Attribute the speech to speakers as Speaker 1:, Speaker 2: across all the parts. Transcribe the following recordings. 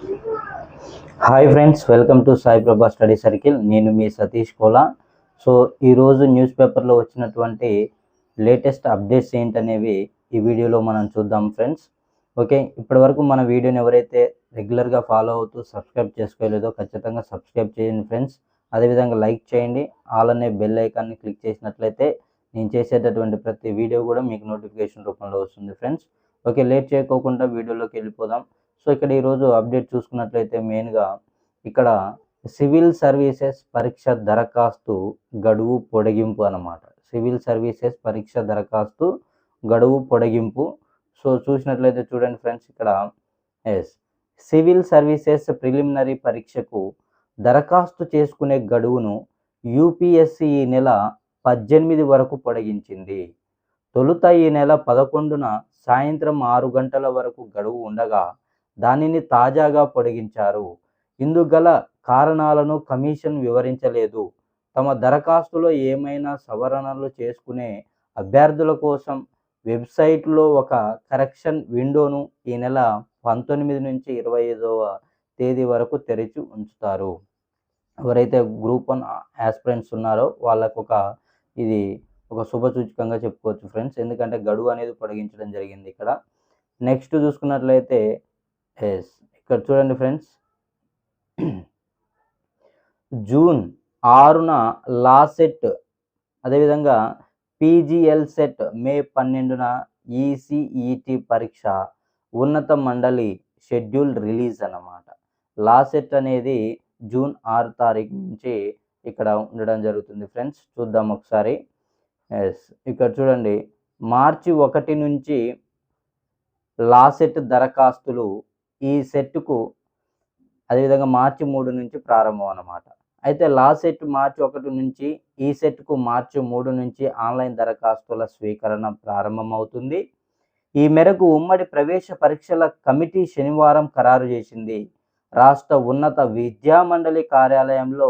Speaker 1: Hi friends welcome to Sai Prabha study circle నేను మీ Satish Kola. So ఈరోజు న్యూస్ పేపర్లో వచ్చినటువంటి లేటెస్ట్ అప్డేట్స్ ఏంటనేవి ఈ వీడియోలో మనం చూద్దాం ఫ్రెండ్స్ ఓకే ఇప్పటివరకు మన వీడియోని ఎవరైతే రెగ్యులర్గా ఫాలో అవుతూ సబ్స్క్రైబ్ చేసుకోలేదో ఖచ్చితంగా సబ్స్క్రైబ్ చేయండి ఫ్రెండ్స్ అదేవిధంగా లైక్ చేయండి. ఆల్ అనే బెల్ ఐకాన్ని క్లిక్ చేసినట్లయితే నేను చేసేటటువంటి ప్రతి వీడియో కూడా మీకు నోటిఫికేషన్ రూపంలో వస్తుంది ఫ్రెండ్స్ ఓకే లేట్ చేయకోకుండా వీడియోలోకి వెళ్ళిపోదాం. సో ఇక్కడ ఈరోజు అప్డేట్ చూసుకున్నట్లయితే మెయిన్గా ఇక్కడ సివిల్ సర్వీసెస్ పరీక్ష దరఖాస్తు గడువు పొడిగింపు అన్నమాట. సివిల్ సర్వీసెస్ పరీక్ష దరఖాస్తు గడువు పొడిగింపు. సో చూసినట్లయితే చూడండి ఫ్రెండ్స్ ఇక్కడ ఎస్ సివిల్ సర్వీసెస్ ప్రిలిమినరీ పరీక్షకు దరఖాస్తు చేసుకునే గడువును యూపీఎస్సి ఈ నెల పద్దెనిమిది వరకు పొడిగించింది. తొలుత ఈ నెల పదకొండున సాయంత్రం ఆరు గంటల వరకు గడువు ఉండగా దానిని తాజాగా పొడిగించారు. ఇందుగల కారణాలను కమిషన్ వివరించలేదు. తమ దరఖాస్తులో ఏమైనా సవరణలు చేసుకునే అభ్యర్థుల కోసం వెబ్సైట్లో ఒక కరెక్షన్ విండోను ఈ నెల పంతొమ్మిది నుంచి ఇరవై ఐదవ తేదీ వరకు తెరిచి ఉంచుతారు. ఎవరైతే గ్రూప్ వన్ యాస్పిరెంట్స్ ఉన్నారో వాళ్ళకు ఒక ఇది ఒక శుభ సూచకంగా చెప్పుకోవచ్చు ఫ్రెండ్స్. ఎందుకంటే గడువు అనేది పొడిగించడం జరిగింది ఇక్కడ. నెక్స్ట్ చూసుకున్నట్లయితే ఎస్. ఇక్కడ చూడండి ఫ్రెండ్స్. జూన్ ఆరున లా సెట్ అదేవిధంగా పీజీఎల్ సెట్ మే పన్నెండున ఈసీఈటి పరీక్ష ఉన్నత మండలి షెడ్యూల్ రిలీజ్ అన్నమాట. లా సెట్ అనేది జూన్ ఆరు తారీఖు నుంచి ఇక్కడ ఉండడం జరుగుతుంది ఫ్రెండ్స్. చూద్దాం ఒకసారి. ఎస్. ఇక్కడ చూడండి. మార్చి ఒకటి నుంచి లా సెట్ దరఖాస్తులు ఈ సెట్కు అదేవిధంగా మార్చి మూడు నుంచి ప్రారంభం అన్నమాట. అయితే లా సెట్ మార్చి ఒకటి నుంచి ఈ సెట్కు మార్చి మూడు నుంచి ఆన్లైన్ దరఖాస్తుల స్వీకరణ ప్రారంభమవుతుంది. ఈ మేరకు ఉమ్మడి ప్రవేశ పరీక్షల కమిటీ శనివారం ఖరారు చేసింది. రాష్ట్ర ఉన్నత విద్యామండలి కార్యాలయంలో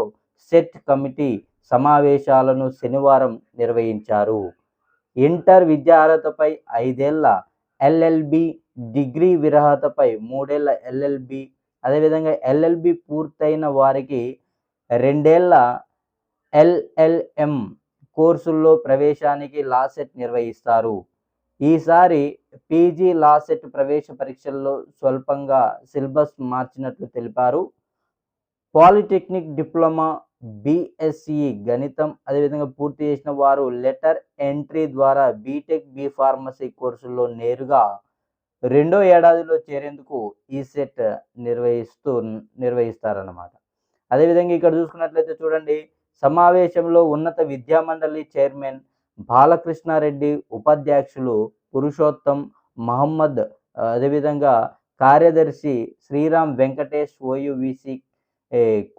Speaker 1: సెట్ కమిటీ సమావేశాలను శనివారం నిర్వహించారు. ఇంటర్ విద్యార్హతపై ఐదేళ్ళ ఎల్ఎల్బి డిగ్రీ విరహతపై మూడేళ్ళ ఎల్ఎల్బి అదేవిధంగా ఎల్ఎల్బి పూర్తయిన వారికి రెండేళ్ళ ఎల్ఎల్ఎం కోర్సుల్లో ప్రవేశానికి లాసెట్ నిర్వహిస్తారు. ఈసారి పీజీ లాసెట్ ప్రవేశ పరీక్షల్లో స్వల్పంగా సిలబస్ మార్చినట్లు తెలిపారు. పాలిటెక్నిక్ డిప్లొమా బిఎస్సి గణితం అదేవిధంగా పూర్తి చేసిన వారు లెటర్ ఎంట్రీ ద్వారా బీటెక్ బి ఫార్మసీ కోర్సుల్లో నేరుగా రెండో ఏడాదిలో చేరేందుకు ఈ సెట్ నిర్వహిస్తూ నిర్వహిస్తారన్నమాట. అదేవిధంగా ఇక్కడ చూసుకున్నట్లయితే చూడండి సమావేశంలో ఉన్నత విద్యామండలి చైర్మన్ బాలకృష్ణారెడ్డి ఉపాధ్యక్షులు పురుషోత్తం మహమ్మద్ అదేవిధంగా కార్యదర్శి Sriram Venkatesh OUVC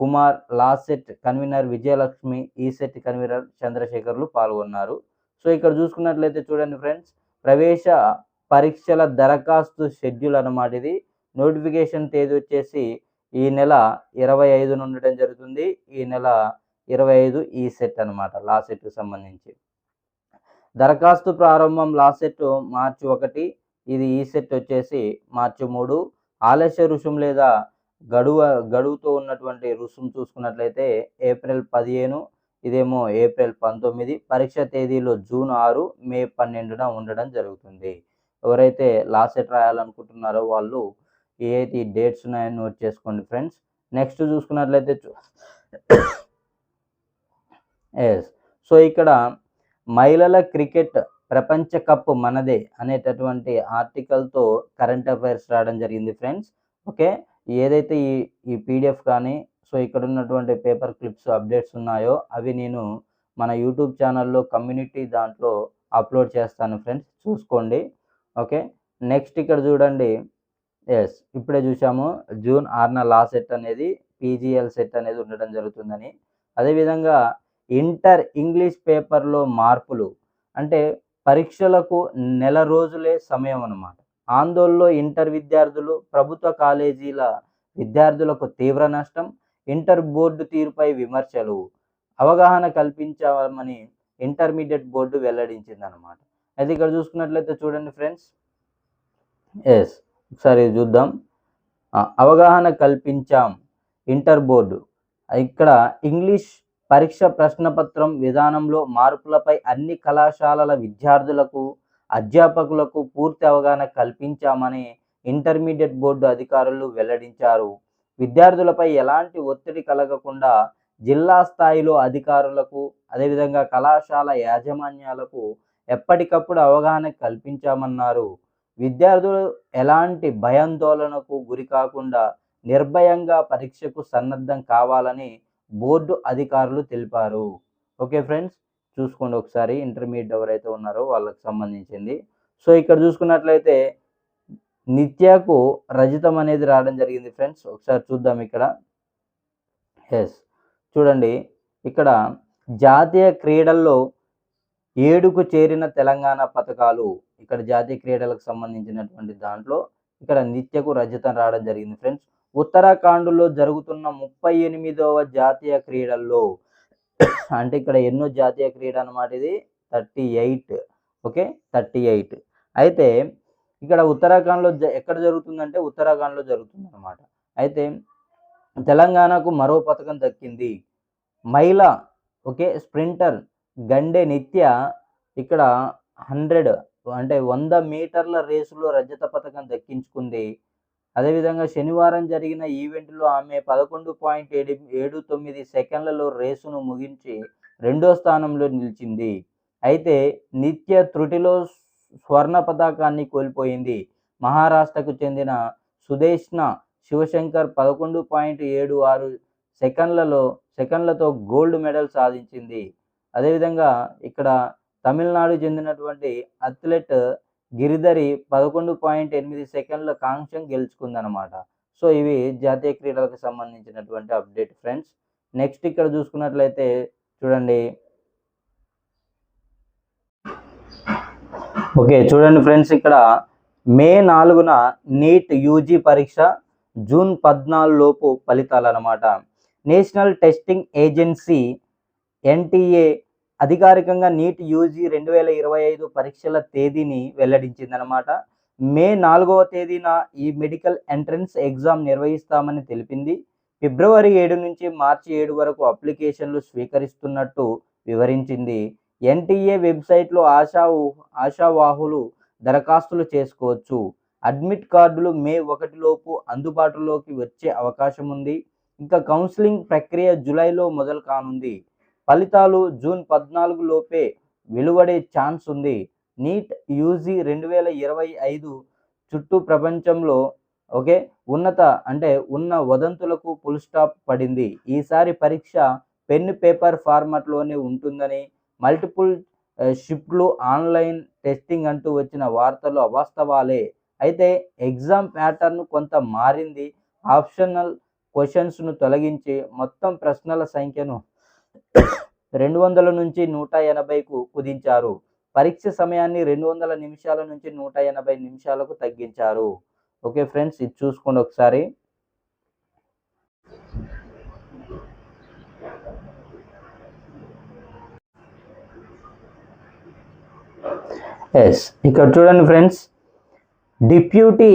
Speaker 1: Kumar LAWCET convener Vijayalakshmi ECET convener Chandrasekharlu పాల్గొన్నారు. సో ఇక్కడ చూసుకున్నట్లయితే చూడండి ఫ్రెండ్స్ ప్రవేశ పరీక్షల దరఖాస్తు షెడ్యూల్ అనమాట ఇది. నోటిఫికేషన్ తేదీ వచ్చేసి ఈ నెల ఇరవై ఐదున ఉండడం జరుగుతుంది. ఈ నెల ఇరవై ఐదు ఈ సెట్ అనమాట లా సెట్కి సంబంధించి. దరఖాస్తు ప్రారంభం లా సెట్ మార్చి ఒకటి ఇది ఈ సెట్ వచ్చేసి మార్చి మూడు. ఆలస్య రుసుం లేదా గడువ గడువుతో ఉన్నటువంటి రుసుం చూసుకున్నట్లయితే ఏప్రిల్ పదిహేను ఇదేమో ఏప్రిల్ పంతొమ్మిది పరీక్ష తేదీలో జూన్ ఆరు మే పన్నెండున ఉండడం జరుగుతుంది. ఎవరైతే లాస్ట్ సెట్ రాయాలనుకుంటున్నారో వాళ్ళు ఏ డేట్స్ ఉన్నాయో నోట్ చేసుకోండి ఫ్రెండ్స్. నెక్స్ట్ చూసుకున్నట్లయితే ఎస్ సో ఇక్కడ మహిళల క్రికెట్ ప్రపంచ కప్ మనదే అనేటటువంటి ఆర్టికల్తో కరెంట్ అఫైర్స్ రావడం జరిగింది ఫ్రెండ్స్. ఓకే? ఏదైతే ఈ ఈ పీడిఎఫ్ కానీ సో ఇక్కడ ఉన్నటువంటి పేపర్ క్లిప్స్ అప్డేట్స్ ఉన్నాయో అవి నేను మన యూట్యూబ్ ఛానల్లో కమ్యూనిటీ దాంట్లో అప్లోడ్ చేస్తాను ఫ్రెండ్స్. చూసుకోండి. ఓకే? నెక్స్ట్ ఇక్కడ చూడండి. ఎస్ ఇప్పుడే చూసాము జూన్ ఆరున లా సెట్ అనేది పీజీఎల్ సెట్ అనేది ఉండడం జరుగుతుందని. అదేవిధంగా ఇంటర్ ఇంగ్లీష్ పేపర్లో మార్పులు అంటే పరీక్షలకు నెల రోజులే సమయం అన్నమాట. ఆందోళనలో ఇంటర్ విద్యార్థులు ప్రభుత్వ కాలేజీల విద్యార్థులకు తీవ్ర నష్టం ఇంటర్ బోర్డు తీరుపై విమర్శలు అవగాహన కల్పించామని ఇంటర్మీడియట్ బోర్డు వెల్లడించింది అనమాట అయితే ఇక్కడ చూసుకున్నట్లయితే చూడండి ఫ్రెండ్స్. ఎస్ ఒకసారి చూద్దాం. అవగాహన కల్పించాం. ఇంటర్ బోర్డు ఇక్కడ ఇంగ్లీష్ పరీక్ష ప్రశ్నపత్రం విధానంలో మార్పులపై అన్ని కళాశాలల విద్యార్థులకు అధ్యాపకులకు పూర్తి అవగాహన కల్పించామని ఇంటర్మీడియట్ బోర్డు అధికారులు వెల్లడించారు. విద్యార్థులపై ఎలాంటి ఒత్తిడి కలగకుండా జిల్లా స్థాయిలో అధికారులకు అదేవిధంగా కళాశాల యాజమాన్యాలకు ఎప్పటికప్పుడు అవగాహన కల్పించామన్నారు. విద్యార్థులు ఎలాంటి భయాందోళనకు గురి కాకుండా నిర్భయంగా పరీక్షకు సన్నద్ధం కావాలని బోర్డు అధికారులు తెలిపారు. ఓకే ఫ్రెండ్స్ చూసుకోండి ఒకసారి ఇంటర్మీడియట్ ఎవరైతే ఉన్నారో వాళ్ళకి సంబంధించింది. సో ఇక్కడ చూసుకున్నట్లయితే నిత్యకు రజితం అనేది రావడం జరిగింది ఫ్రెండ్స్. ఒకసారి చూద్దాం ఇక్కడ. ఎస్ చూడండి ఇక్కడ జాతీయ క్రీడల్లో ఏడుకు చేరిన తెలంగాణ పథకాలు ఇక్కడ జాతీయ క్రీడలకు సంబంధించినటువంటి దాంట్లో ఇక్కడ నిత్యకు రజతం రావడం జరిగింది ఫ్రెండ్స్. ఉత్తరాఖండ్లో జరుగుతున్న ముప్పై ఎనిమిదవ జాతీయ క్రీడల్లో అంటే ఇక్కడ ఎన్నో జాతీయ క్రీడ అన్నమాట ఇది. Thirty eight okay? Thirty eight. అయితే ఇక్కడ ఉత్తరాఖండ్లో జ- ఎక్కడ జరుగుతుందంటే ఉత్తరాఖండ్లో జరుగుతుంది అనమాట అయితే తెలంగాణకు మరో పథకం దక్కింది. మహిళ ఓకే? స్ప్రింటర్ గండే నిత్య ఇక్కడ హండ్రెడ్ అంటే వంద మీటర్ల రేసులో రజత పథకం దక్కించుకుంది. అదేవిధంగా శనివారం జరిగిన ఈవెంట్లో ఆమె పదకొండు పాయింట్ ఏడు ఏడు తొమ్మిది సెకండ్లలో రేసును ముగించి రెండో స్థానంలో నిలిచింది. అయితే నిత్య త్రుటిలో స్వర్ణ పతాకాన్ని కోల్పోయింది. మహారాష్ట్రకు చెందిన సుదేష్ణ శివశంకర్ పదకొండు పాయింట్ ఏడు ఆరు సెకండ్లలో సెకండ్లతో గోల్డ్ మెడల్ సాధించింది. అదేవిధంగా ఇక్కడ తమిళనాడు చెందినటువంటి అథ్లెట్ గిరిధరి పదకొండు పాయింట్ ఎనిమిది సెకండ్ల కాంక్షం గెలుచుకుందనమాట సో ఇవి జాతీయ క్రీడలకు సంబంధించినటువంటి అప్డేట్ ఫ్రెండ్స్. నెక్స్ట్ ఇక్కడ చూసుకున్నట్లయితే చూడండి. ఓకే చూడండి ఫ్రెండ్స్ ఇక్కడ మే నాలుగున నీట్ యూజీ పరీక్ష జూన్ పద్నాలుగు లోపు ఫలితాలు అనమాట నేషనల్ టెస్టింగ్ ఏజెన్సీ ఎన్టీఏ అధికారికంగా నీట్ యూజీ రెండు వేల ఇరవై ఐదు పరీక్షల తేదీని వెల్లడించిందనమాట మే నాలుగవ తేదీన ఈ మెడికల్ ఎంట్రన్స్ ఎగ్జామ్ నిర్వహిస్తామని తెలిపింది. ఫిబ్రవరి ఏడు నుంచి మార్చి ఏడు వరకు అప్లికేషన్లు స్వీకరిస్తున్నట్టు వివరించింది. ఎన్టీఏ వెబ్సైట్లో ఆశా ఆశావాహులు దరఖాస్తులు చేసుకోవచ్చు. అడ్మిట్ కార్డులు మే ఒకటిలోపు అందుబాటులోకి వచ్చే అవకాశం ఉంది ఇంకా కౌన్సిలింగ్ ప్రక్రియ జూలైలో మొదలు కానుంది. ఫలితాలు జూన్ పద్నాలుగు లోపే వెలువడే ఛాన్స్ ఉంది. నీట్ యూజీ రెండు వేల ఇరవై ఐదు చుట్టూ ప్రపంచంలో ఓకే ఉన్నత అంటే ఉన్న వదంతులకు ఫుల్ స్టాప్ పడింది. ఈసారి పరీక్ష పెన్ పేపర్ ఫార్మాట్లోనే ఉంటుందని మల్టిపుల్ షిఫ్ట్లు ఆన్లైన్ టెస్టింగ్ అంటూ వచ్చిన వార్తలు అవాస్తవాలే. అయితే ఎగ్జామ్ ప్యాటర్న్ కొంత మారింది. ఆప్షనల్ క్వశ్చన్స్ను తొలగించి మొత్తం ప్రశ్నల సంఖ్యను రెండు వందల నుంచి నూట ఎనభైకు కుదించారు. పరీక్ష సమయాన్ని రెండు వందల నిమిషాల నుంచి నూట ఎనభై నిమిషాలకు తగ్గించారు. ఓకే ఫ్రెండ్స్ ఇది చూసుకోండి ఒకసారి. ఎస్ ఇక్కడ చూడండి ఫ్రెండ్స్. డిప్యూటీ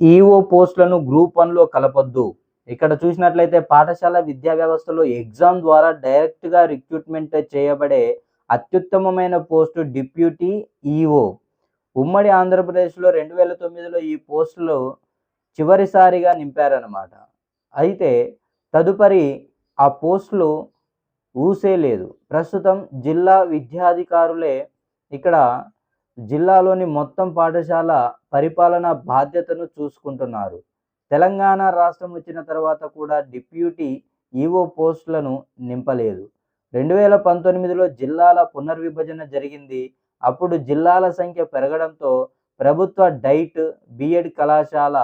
Speaker 1: ఈఓ పోస్టులను గ్రూప్ వన్లో కలపొద్దు. ఇక్కడ చూసినట్లయితే పాఠశాల విద్యా వ్యవస్థలో ఎగ్జామ్ ద్వారా డైరెక్ట్గా రిక్రూట్మెంట్ చేయబడే అత్యుత్తమమైన పోస్టు డిప్యూటీ ఈఓ. ఉమ్మడి ఆంధ్రప్రదేశ్లో రెండు వేల తొమ్మిదిలో ఈ పోస్టులు చివరిసారిగా నింపారనమాట అయితే తదుపరి ఆ పోస్టులు ఊసే లేదు. ప్రస్తుతం జిల్లా విద్యాధికారులే ఇక్కడ జిల్లాలోని మొత్తం పాఠశాల పరిపాలన బాధ్యతను చూసుకుంటున్నారు. తెలంగాణ రాష్ట్రం వచ్చిన తర్వాత కూడా డిప్యూటీ ఈఓ పోస్టులను నింపలేదు. రెండు వేల పంతొమ్మిదిలో జిల్లాల పునర్విభజన జరిగింది. అప్పుడు జిల్లాల సంఖ్య పెరగడంతో ప్రభుత్వ డైట్ బిఎడ్ కళాశాల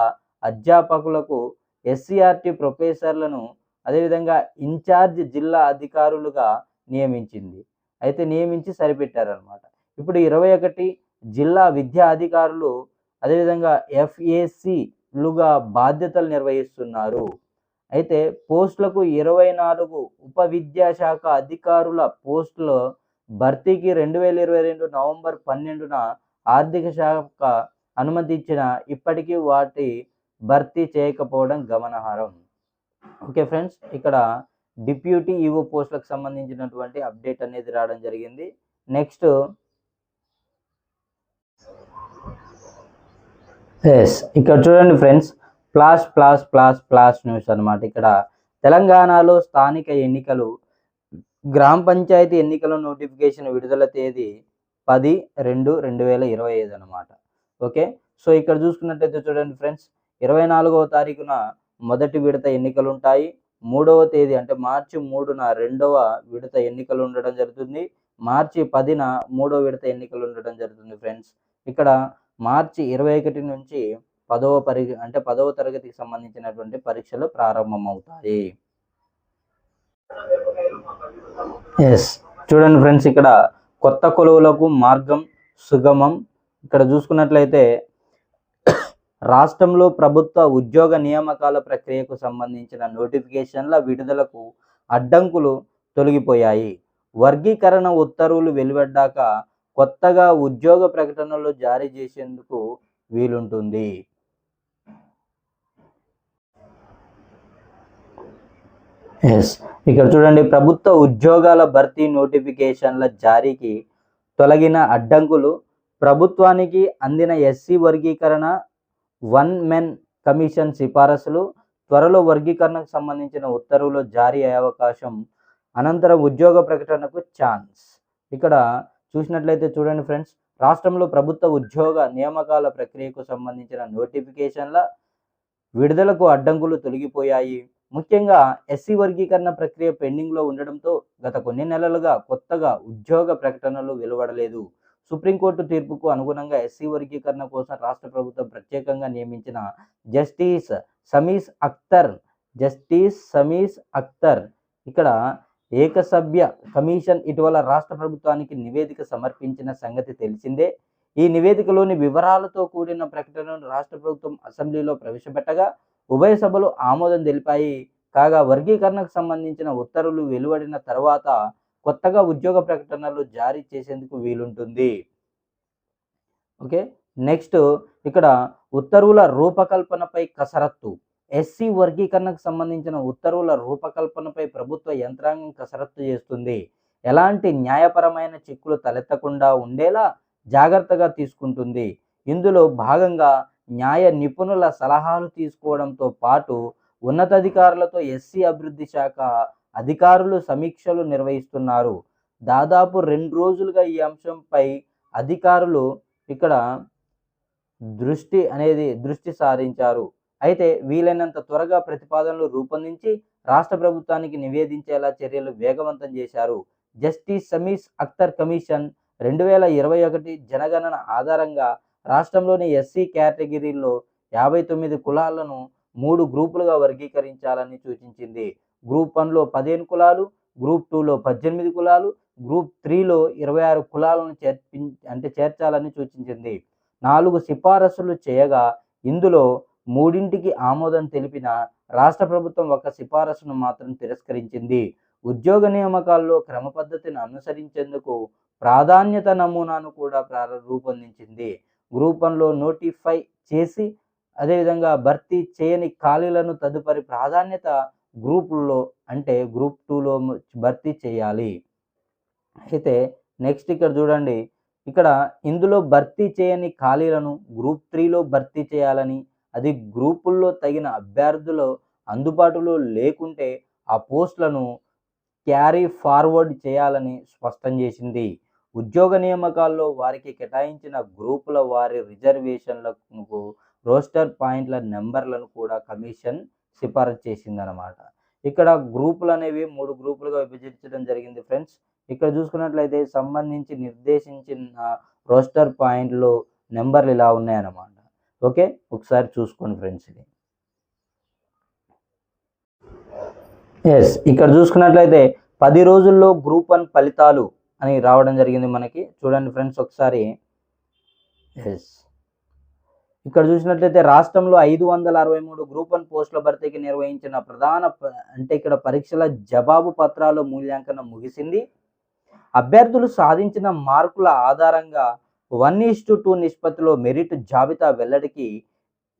Speaker 1: అధ్యాపకులకు ఎస్సీఆర్టీ ప్రొఫెసర్లను అదేవిధంగా ఇన్ఛార్జ్ జిల్లా అధికారులుగా నియమించింది. అయితే నియమించి సరిపెట్టారనమాట ఇప్పుడు ఇరవై ఒకటి జిల్లా విద్యా అధికారులు అదేవిధంగా లుగా బాధ్యతలు నిర్వహిస్తున్నారు. అయితే పోస్టులకు ఇరవై నాలుగు ఉప విద్యాశాఖ అధికారుల పోస్టుల భర్తీకి రెండు వేల ఇరవై రెండు నవంబర్ పన్నెండున ఆర్థిక శాఖ అనుమతి ఇచ్చిన ఇప్పటికీ వాటి భర్తీ చేయకపోవడం గమనార్హం. ఓకే ఫ్రెండ్స్ ఇక్కడ డిప్యూటీ ఈవో పోస్టులకు సంబంధించినటువంటి అప్డేట్ అనేది రావడం జరిగింది. నెక్స్ట్ ఎస్ ఇక్కడ చూడండి ఫ్రెండ్స్ ప్లాస్ ప్లాస్ ప్లాస్ ప్లాస్ న్యూస్ అన్నమాట. ఇక్కడ తెలంగాణలో స్థానిక ఎన్నికలు గ్రామ పంచాయతీ ఎన్నికల నోటిఫికేషన్ విడుదల తేదీ పది రెండు రెండు వేల ఇరవై ఐదు అనమాట ఓకే సో ఇక్కడ చూసుకున్నట్టయితే చూడండి ఫ్రెండ్స్ ఇరవై నాలుగవ తారీఖున మొదటి విడత ఎన్నికలు ఉంటాయి మూడవ తేదీ అంటే మార్చి మూడున రెండవ విడత ఎన్నికలు ఉండడం జరుగుతుంది. మార్చి పదిన మూడవ విడత ఎన్నికలు ఉండడం జరుగుతుంది ఫ్రెండ్స్ ఇక్కడ మార్చి ఇరవై ఒకటి నుంచి పదవ పరి అంటే పదవ తరగతికి సంబంధించినటువంటి పరీక్షలు ప్రారంభమవుతాయి. ఎస్ చూడండి ఫ్రెండ్స్ ఇక్కడ కొత్త కొలువులకు మార్గం సుగమం. ఇక్కడ చూసుకున్నట్లయితే రాష్ట్రంలో ప్రభుత్వ ఉద్యోగ నియామకాల ప్రక్రియకు సంబంధించిన నోటిఫికేషన్ల విడుదలకు అడ్డంకులు తొలగిపోయాయి. వర్గీకరణ ఉత్తర్వులు వెలువడ్డాక కొత్తగా ఉద్యోగ ప్రకటనలు జారీ చేసేందుకు వీలుంటుంది. ఎస్ ఇక్కడ చూడండి ప్రభుత్వ ఉద్యోగాల భర్తీ నోటిఫికేషన్ల జారీకి తొలగిన అడ్డంకులు ప్రభుత్వానికి అందిన ఎస్సీ వర్గీకరణ వన్ మెన్ కమిషన్ సిఫారసులు త్వరలో వర్గీకరణకు సంబంధించిన ఉత్తర్వులు జారీ అయ్యే అవకాశం అనంతరం ఉద్యోగ ప్రకటనకు ఛాన్స్. ఇక్కడ చూసినట్లయితే చూడండి ఫ్రెండ్స్ రాష్ట్రంలో ప్రభుత్వ ఉద్యోగ నియామకాల ప్రక్రియకు సంబంధించిన నోటిఫికేషన్ల విడుదలకు అడ్డంకులు తొలగిపోయాయి. ముఖ్యంగా ఎస్సీ వర్గీకరణ ప్రక్రియ పెండింగ్లో ఉండడంతో గత కొన్ని నెలలుగా కొత్తగా ఉద్యోగ ప్రకటనలు వెలువడలేదు. సుప్రీంకోర్టు తీర్పుకు అనుగుణంగా ఎస్సీ వర్గీకరణ కోసం రాష్ట్ర ప్రభుత్వం ప్రత్యేకంగా నియమించిన జస్టిస్ సమీస్ అఖ్తర్ జస్టిస్ సమీస్ అఖ్తర్ ఇక్కడ ఏకసభ్య కమిషన్ ఇటీవల రాష్ట్ర ప్రభుత్వానికి నివేదిక సమర్పించిన సంగతి తెలిసిందే. ఈ నివేదికలోని వివరాలతో కూడిన ప్రకటనను రాష్ట్ర ప్రభుత్వం అసెంబ్లీలో ప్రవేశపెట్టగా ఉభయ సభలు ఆమోదం తెలిపాయి. కాగా వర్గీకరణకు సంబంధించిన ఉత్తర్వులు వెలువడిన తర్వాత కొత్తగా ఉద్యోగ ప్రకటనలు జారీ చేసేందుకు వీలుంటుంది. ఓకే నెక్స్ట్ ఇక్కడ ఉత్తర్వుల రూపకల్పనపై కసరత్తు. ఎస్సీ వర్గీకరణకు సంబంధించిన ఉత్తర్వుల రూపకల్పనపై ప్రభుత్వ యంత్రాంగం కసరత్తు చేస్తుంది. ఎలాంటి న్యాయపరమైన చిక్కులు తలెత్తకుండా ఉండేలా జాగ్రత్తగా తీసుకుంటుంది. ఇందులో భాగంగా న్యాయ నిపుణుల సలహాలు తీసుకోవడంతో పాటు ఉన్నతాధికారులతో ఎస్సీ అభివృద్ధి శాఖ అధికారులు సమీక్షలు నిర్వహిస్తున్నారు. దాదాపు రెండు రోజులుగా ఈ అంశంపై అధికారులు ఇక్కడ దృష్టి అనేది దృష్టి సారించారు. అయితే వీలైనంత త్వరగా ప్రతిపాదనలు రూపొందించి రాష్ట్ర ప్రభుత్వానికి నివేదించేలా చర్యలు వేగవంతం చేశారు. జస్టిస్ సమీస్ అఖ్తర్ కమిషన్ రెండు వేల ఇరవై ఒకటి జనగణన ఆధారంగా రాష్ట్రంలోని ఎస్సీ కేటగిరీల్లో యాభై తొమ్మిది కులాలను మూడు గ్రూపులుగా వర్గీకరించాలని సూచించింది. గ్రూప్ వన్లో పదిహేను కులాలు గ్రూప్ టూలో పద్దెనిమిది కులాలు గ్రూప్ త్రీలో ఇరవై ఆరు కులాలను చేర్పి అంటే చేర్చాలని సూచించింది. నాలుగు సిఫారసులు చేయగా ఇందులో మూడింటికి ఆమోదం తెలిపిన రాష్ట్ర ప్రభుత్వం ఒక సిఫారసును మాత్రం తిరస్కరించింది. ఉద్యోగ నియామకాల్లో క్రమ పద్ధతిని అనుసరించేందుకు ప్రాధాన్యత నమూనాను కూడా ప్రార రూపొందించింది. గ్రూప్ వన్లో నోటిఫై చేసి అదేవిధంగా భర్తీ చేయని ఖాళీలను తదుపరి ప్రాధాన్యత గ్రూపుల్లో అంటే గ్రూప్ టూలో భర్తీ చేయాలి. అయితే నెక్స్ట్ ఇక్కడ చూడండి. ఇక్కడ ఇందులో భర్తీ చేయని ఖాళీలను గ్రూప్ త్రీలో భర్తీ చేయాలని అది గ్రూపుల్లో తగిన అభ్యర్థులు అందుబాటులో లేకుంటే ఆ పోస్టులను క్యారీ ఫార్వర్డ్ చేయాలని స్పష్టం చేసింది. ఉద్యోగ నియామకాల్లో వారికి కేటాయించిన గ్రూపుల వారి రిజర్వేషన్లకు రోస్టర్ పాయింట్ల నెంబర్లను కూడా కమిషన్ సిఫారసు చేసిందనమాట ఇక్కడ గ్రూపులు అనేవి మూడు గ్రూపులుగా విభజించడం జరిగింది ఫ్రెండ్స్. ఇక్కడ చూసుకున్నట్లయితే సంబంధించి నిర్దేశించిన రోస్టర్ పాయింట్లు నెంబర్లు ఇలా ఉన్నాయన్నమాట. ఓకే? ఒకసారి చూసుకోండి ఫ్రెండ్స్ ఇది. ఎస్ ఇక్కడ చూసుకున్నట్లయితే పది రోజుల్లో గ్రూప్ వన్ ఫలితాలు అని రావడం జరిగింది మనకి. చూడండి ఫ్రెండ్స్ ఒకసారి. ఎస్ ఇక్కడ చూసినట్లయితే రాష్ట్రంలో ఐదు వందల అరవై మూడు గ్రూప్ వన్ పోస్టుల భర్తీకి నిర్వహించిన ప్రధాన అంటే ఇక్కడ పరీక్షల జవాబు పత్రాలు మూల్యాంకనం ముగిసింది. అభ్యర్థులు సాధించిన మార్కుల ఆధారంగా వన్ ఈస్ టు టూ నిష్పత్తిలో మెరిట్ జాబితా వెల్లడికి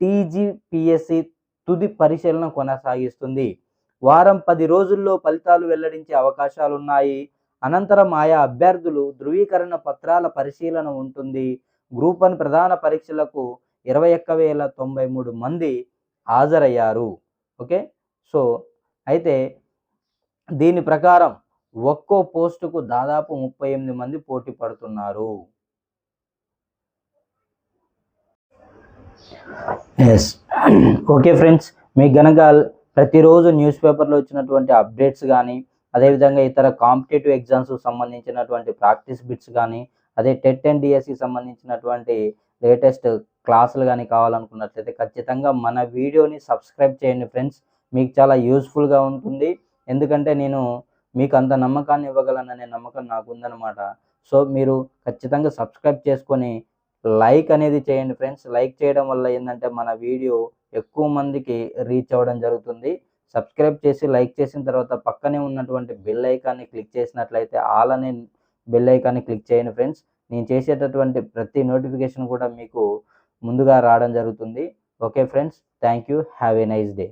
Speaker 1: టీజీపీఎస్సి తుది పరిశీలన కొనసాగిస్తుంది. వారం పది రోజుల్లో ఫలితాలు వెల్లడించే అవకాశాలున్నాయి. అనంతరం ఆయా అభ్యర్థులు ధృవీకరణ పత్రాల పరిశీలన ఉంటుంది. గ్రూప్ వన్ ప్రధాన పరీక్షలకు ఇరవై ఒక్క వేల తొంభై మూడు మంది హాజరయ్యారు. ఓకే? సో అయితే దీని ప్రకారం ఒక్కో పోస్టుకు దాదాపు ముప్పై ఎనిమిది మంది పోటీ పడుతున్నారు. ఎస్ ఓకే ఫ్రెండ్స్ మీకు గనక ప్రతిరోజు న్యూస్ పేపర్లో వచ్చినటువంటి అప్డేట్స్ కానీ అదేవిధంగా ఇతర కాంపిటేటివ్ ఎగ్జామ్స్కి సంబంధించినటువంటి ప్రాక్టీస్ బిట్స్ కానీ అదే టెట్ అండ్ డిఎస్సికి సంబంధించినటువంటి లేటెస్ట్ క్లాసులు కానీ కావాలనుకున్నట్లయితే ఖచ్చితంగా మన వీడియోని సబ్స్క్రైబ్ చేయండి ఫ్రెండ్స్. మీకు చాలా యూస్ఫుల్గా ఉంటుంది. ఎందుకంటే నేను మీకు అంత నమ్మకాన్ని ఇవ్వగలననే నమ్మకం నాకు ఉందన్నమాట సో మీరు ఖచ్చితంగా సబ్స్క్రైబ్ చేసుకొని లైక్ అనేది చేయండి ఫ్రెండ్స్. లైక్ చేయడం వల్ల ఏంటంటే మన వీడియో ఎక్కువ మందికి రీచ్ అవ్వడం జరుగుతుంది. సబ్స్క్రైబ్ చేసి లైక్ చేసిన తర్వాత పక్కనే ఉన్నటువంటి బెల్ ఐకాన్ని క్లిక్ చేసినట్లయితే ఆల్ అనే బెల్ ఐకాన్ని క్లిక్ చేయండి ఫ్రెండ్స్. నేను చేసేటటువంటి ప్రతి నోటిఫికేషన్ కూడా మీకు ముందుగా రావడం జరుగుతుంది. Okay friends. Thank you have a nice day.